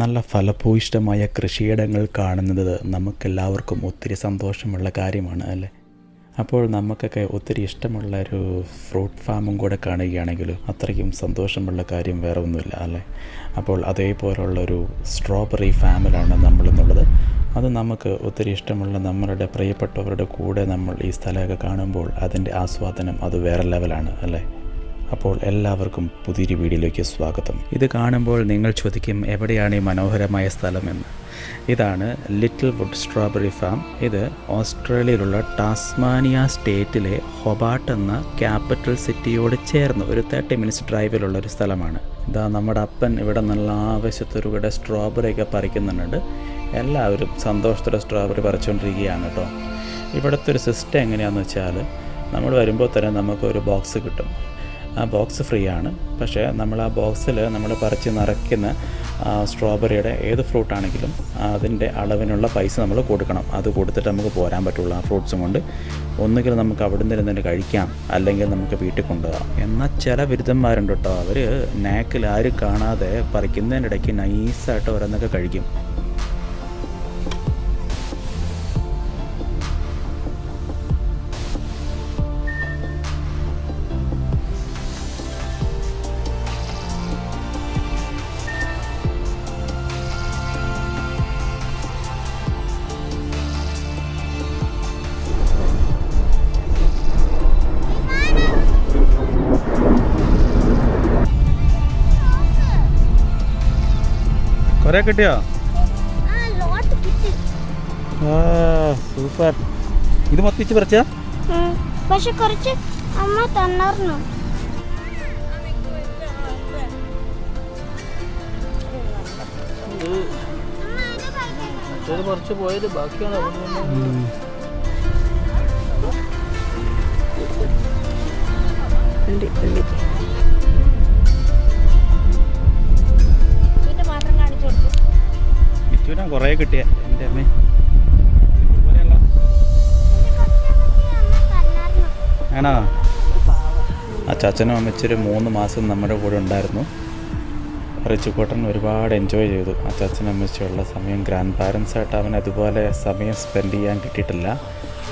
നല്ല ഫലഭൂയിഷ്ടമായ കൃഷിയിടങ്ങൾ കാണുന്നത് നമുക്കെല്ലാവർക്കും ഒത്തിരി സന്തോഷമുള്ള കാര്യമാണ് അല്ലേ? അപ്പോൾ നമുക്കൊക്കെ ഒത്തിരി ഇഷ്ടമുള്ള ഒരു ഫ്രൂട്ട് ഫാമും കൂടെ കാണുകയാണെങ്കിൽ അത്രയ്ക്കും സന്തോഷമുള്ള കാര്യം വേറെ ഒന്നുമില്ല അല്ലേ? അപ്പോൾ അതേപോലുള്ളൊരു സ്ട്രോബെറി ഫാമിലാണ് നമ്മളെന്നുള്ളത്. അത് നമുക്ക് ഒത്തിരി ഇഷ്ടമുള്ള നമ്മളുടെ പ്രിയപ്പെട്ടവരുടെ കൂടെ നമ്മൾ ഈ സ്ഥലമൊക്കെ കാണുമ്പോൾ അതിന്റെ ആസ്വാദനം അത് വേറെ ലെവലാണ് അല്ലേ? അപ്പോൾ എല്ലാവർക്കും പുതിയൊരു വീഡിയോയിലേക്ക് സ്വാഗതം. ഇത് കാണുമ്പോൾ നിങ്ങൾ ചോദിക്കും എവിടെയാണ് ഈ മനോഹരമായ സ്ഥലമെന്ന് ഇതാണ് ലിറ്റിൽ വുഡ് സ്ട്രോബെറി ഫാം. ഇത് ഓസ്ട്രേലിയയിലുള്ള ടാസ്മാനിയ സ്റ്റേറ്റിലെ ഹൊബാട്ട് എന്ന ക്യാപിറ്റൽ സിറ്റിയോട് ചേർന്ന് ഒരു തേർട്ടി മിനിറ്റ്സ് ഡ്രൈവിലുള്ള ഒരു സ്ഥലമാണ്. ഇതാ നമ്മുടെ അപ്പൻ ഇവിടെ നല്ല ആവശ്യത്തൊരു കൂടെ സ്ട്രോബെറി ഒക്കെ പറിക്കുന്നുണ്ട്. എല്ലാവരും സന്തോഷത്തോടെ സ്ട്രോബെറി പറിച്ചുകൊണ്ടിരിക്കുകയാണ് കേട്ടോ. ഇവിടുത്തെ ഒരു സിസ്റ്റം എങ്ങനെയാണെന്ന് വെച്ചാൽ നമ്മൾ വരുമ്പോൾ തന്നെ നമുക്ക് ഒരു ബോക്സ് കിട്ടും. ആ ബോക്സ് ഫ്രീ ആണ് പക്ഷേ നമ്മൾ ആ ബോക്സിൽ നമ്മൾ പറിച്ച് നിറയ്ക്കുന്ന സ്ട്രോബെറിയുടെ ഏത് ഫ്രൂട്ടാണെങ്കിലും അതിന്റെ അളവിനുള്ള പൈസ നമ്മൾ കൊടുക്കണം. അത് കൊടുത്തിട്ട് നമുക്ക് പോരാൻ പറ്റുള്ളൂ ആ ഫ്രൂട്ട്സും കൊണ്ട്. ഒന്നുകിൽ നമുക്ക് അവിടെ നിന്ന് ഇരുന്നിട്ട് കഴിക്കാം അല്ലെങ്കിൽ നമുക്ക് വീട്ടിൽ കൊണ്ടുപോകാം എന്നാൽ ചില ബിരുദന്മാരുണ്ട് കേട്ടോ. അവർ നാക്കിൽ ആരും കാണാതെ പറിക്കുന്നതിനിടയ്ക്ക് നൈസായിട്ട് ഓരോന്നൊക്കെ കഴിക്കും. കുറേ കിട്ടിയോ? ആ ലോട്ട് കിട്ടി. സൂപ്പർ. ഇത് മൊത്തിച്ച് പറിച്ച. പക്ഷെ കുറച്ച് അമ്മ തന്നാർന്നു കുറച്ച് പോയത് ബാക്കിയാണ് കുറേ കിട്ടിയ. എന്റെ അമ്മേ. ആണോ? അച്ചാച്ചനും അമ്മച്ചൊരു മൂന്ന് മാസം നമ്മുടെ കൂടെ ഉണ്ടായിരുന്നു. റിച്ചുക്കോട്ടൻ ഒരുപാട് എൻജോയ് ചെയ്തു. അച്ചാച്ചനും അമ്മച്ചുള്ള സമയം ഗ്രാൻഡ് പാരൻസായിട്ട് അവൻ അതുപോലെ സമയം സ്പെൻഡ് ചെയ്യാൻ കിട്ടിയിട്ടില്ല.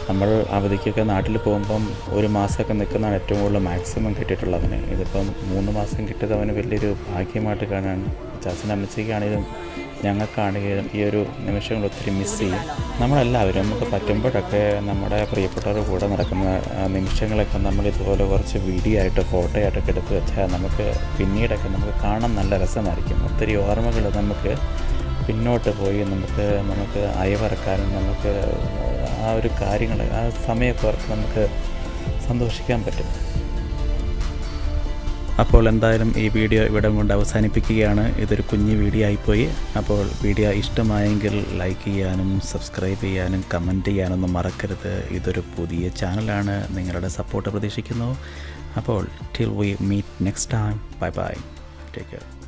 നമ്മൾ അവധിക്കൊക്കെ നാട്ടിൽ പോകുമ്പം ഒരു മാസമൊക്കെ നിൽക്കുന്നതാണ് ഏറ്റവും കൂടുതൽ മാക്സിമം കിട്ടിയിട്ടുള്ളത് അവന്. ഇതിപ്പം മൂന്ന് മാസം കിട്ടിയത് അവന് വലിയൊരു ഭാഗ്യമായിട്ട് കാണാൻ അച്ചാച്ചനും അമ്മച്ചിക്കാണെങ്കിലും ഞങ്ങൾക്കാണെങ്കിലും ഈ ഒരു നിമിഷങ്ങൾ ഒത്തിരി മിസ് ചെയ്യും. നമ്മളെല്ലാവരും നമുക്ക് പറ്റുമ്പോഴൊക്കെ നമ്മുടെ പ്രിയപ്പെട്ടവരുടെ കൂടെ നടക്കുന്ന നിമിഷങ്ങളൊക്കെ നമ്മൾ ഇതുപോലെ കുറച്ച് വീഡിയോ ആയിട്ട് ഫോട്ടോ ആയിട്ടൊക്കെ എടുത്ത് വെച്ചാൽ നമുക്ക് പിന്നീടൊക്കെ നമുക്ക് കാണാൻ നല്ല രസമായിരിക്കും. ഒത്തിരി ഓർമ്മകൾ നമുക്ക് പിന്നോട്ട് പോയി നമുക്ക് നമുക്ക് അയവറക്കാനും നമുക്ക് ആ ഒരു കാര്യങ്ങൾ ആ സമയമൊക്കെ നമുക്ക് സന്തോഷിക്കാൻ പറ്റും. അപ്പോൾ എന്തായാലും ഈ വീഡിയോ ഇവിടെ കൊണ്ട് അവസാനിപ്പിക്കുകയാണ്. ഇതൊരു കുഞ്ഞു വീഡിയോ ആയിപ്പോയി. അപ്പോൾ വീഡിയോ ഇഷ്ടമായെങ്കിൽ ലൈക്ക് ചെയ്യാനും സബ്സ്ക്രൈബ് ചെയ്യാനും കമന്റ് ചെയ്യാനൊന്നും മറക്കരുത്. ഇതൊരു പുതിയ ചാനലാണ്. നിങ്ങളുടെ സപ്പോർട്ട് പ്രതീക്ഷിക്കുന്നു. അപ്പോൾ till we meet next time bye bye take care